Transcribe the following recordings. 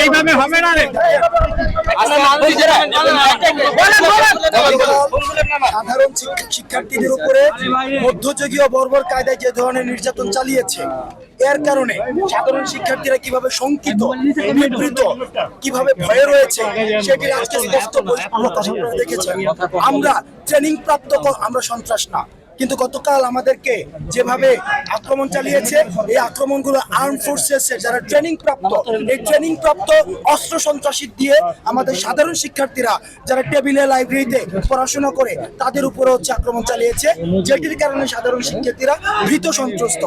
এইভাবে হবে না রে সাধারণ শিক্ষার্থীদের উপরে মধ্যযুগীয় বর্বর কায়দায় যে ধরনের নির্যাতন চালিয়েছে, এর কারণে সাধারণ শিক্ষার্থীরা কীভাবে শঙ্কিত, বিবৃত, কীভাবে ভয়ে রয়েছে সেটির আজকে স্পষ্ট দেখেছেন। আমরা ট্রেনিং প্রাপ্ত আমরা সন্ত্রাস না। কিন্তু গতকাল আমাদেরকে যেভাবে আক্রমণ চালিয়েছে, এই আক্রমণগুলো আর্ম ফোর্সেস যারা ট্রেনিং প্রাপ্ত, এই ট্রেনিং প্রাপ্ত অস্ত্র সন্ত্রাসী দিয়ে আমাদের সাধারণ শিক্ষার্থীরা যারা টেবিলে লাইব্রেরিতে পড়াশোনা করে, তাদের উপরে হচ্ছে আক্রমণ চালিয়েছে, যেটির কারণে সাধারণ শিক্ষার্থীরা ভীত সন্ত্রস্ত।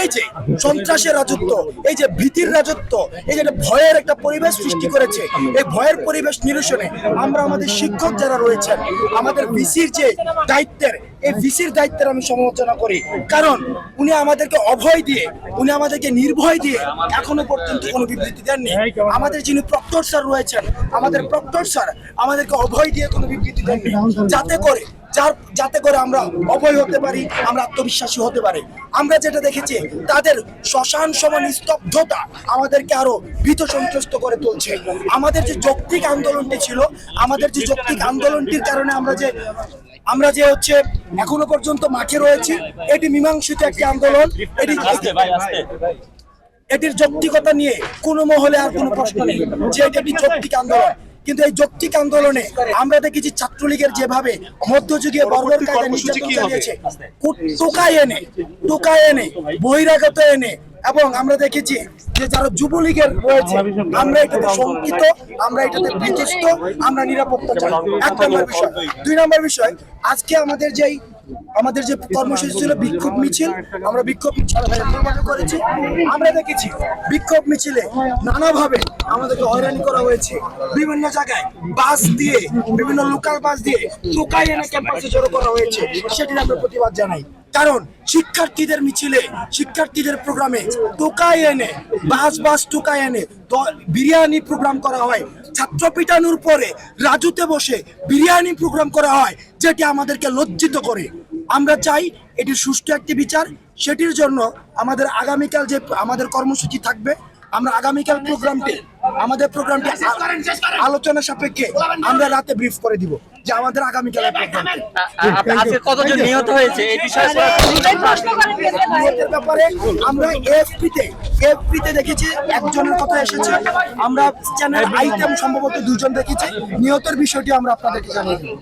এই যে সন্ত্রাসের রাজত্ব, এই যে ভীতির রাজত্ব, এই যে ভয়ের একটা পরিবেশ সৃষ্টি করেছে, এই ভয়ের পরিবেশ নিরসনে আমরা আমাদের শিক্ষক যারা রয়েছেন, আমাদের ভিসির যে দায়িত্বের এই ভিসির দায়িত্বের আমি সমালোচনা করি। কারণ উনি আমাদেরকে অভয় দিয়ে উনি আমাদেরকে নির্ভয় দিয়ে এখনও পর্যন্ত কোনো বিবৃতি দেননি। আমাদের যিনি প্রক্টর স্যার রয়েছেন আমাদের প্রক্টর স্যার আমাদেরকে অভয় দিয়ে কোনো বিবৃতি দেননি। যাতে করে যার যাতে করে আমরা অভয় হতে পারি আমরা আত্মবিশ্বাসী হতে পারি। আমরা যেটা দেখেছি তাদের শ্মশান সমান স্তব্ধতা আমাদেরকে আরও ভীত সন্ত্রস্ত করে তুলছে। আমাদের যে যৌক্তিক আন্দোলনটি ছিল আমাদের যে যৌক্তিক আন্দোলনটির কারণে আমরা যে আমরা যে হচ্ছে এখনও পর্যন্ত মাঠে রয়েছি এটি মীমাংসিত একটি আন্দোলন। এটি এটির যৌক্তিকতা নিয়ে কোনো মহলে আর কোনো প্রশ্ন নেই যে এটি একটি যৌক্তিক আন্দোলন। কিন্তু এই যৌক্তিক আন্দোলনে আমরা দেখেছি ছাত্রলীগের যেভাবে মধ্যযুগীয় বর্বর কায়দা নির্যাতন চালিয়েছে। টোকাই এনে টোকাই এনে বহিরাগত এনে এবং আমরা দেখেছি যে যারা যুবলীগের রয়েছে, আমরা এটাতে শঙ্কিত, আমরা এটাতে বিতস্ত আমরা নিরাপত্তা চাই। এক নম্বর বিষয়। দুই নম্বর বিষয়, আজকে আমাদের যেই আমাদের যে কর্মসূচি ছিল, বিক্ষোভ মিছিল, আমরা বিক্ষোভ করেছি। আমরা দেখেছি বিক্ষোভ মিছিলে নানাভাবে আমাদেরকে হয়রানি করা হয়েছে। বিভিন্ন জায়গায় বাস দিয়ে, বিভিন্ন লোকাল বাস দিয়ে টোকাই এনে ক্যাম্পাসে জড়ো করা হয়েছে। সেটির আমরা প্রতিবাদ জানাই। কারণ শিক্ষার্থীদের মিছিলে শিক্ষার্থীদের প্রোগ্রামে টোকাই এনে বাস বাস টোকাই এনে বিরিয়ানি প্রোগ্রাম করা হয়। ছাত্র পিটানোর পরে রাজুতে বসে বিরিয়ানি প্রোগ্রাম করা হয় যেটি আমাদেরকে লজ্জিত করে। আমরা চাই এটি সুষ্ঠু একটি বিচার। সেটির জন্য আমাদের আগামীকাল যে আমাদের কর্মসূচি থাকবে আমরা আগামীকাল প্রোগ্রামটি আমাদের প্রোগ্রামটি আলোচনা সাপেক্ষে আমরা রাতে ব্রিফ করে দিব। যে আমাদের আগামীকালের প্রোগ্রাম আজকে কতজন নিহত হয়েছে? এই বিষয়ে নিহতের ব্যাপারে আমরা এফপিতে এফপিতে দেখেছি একজনের কথা এসেছে। আমরা চ্যানেল আইটেম সম্ভবত দুজন দেখেছি। নিহতের বিষয়টি আমরা আপনাদেরকে জানিয়ে দেবো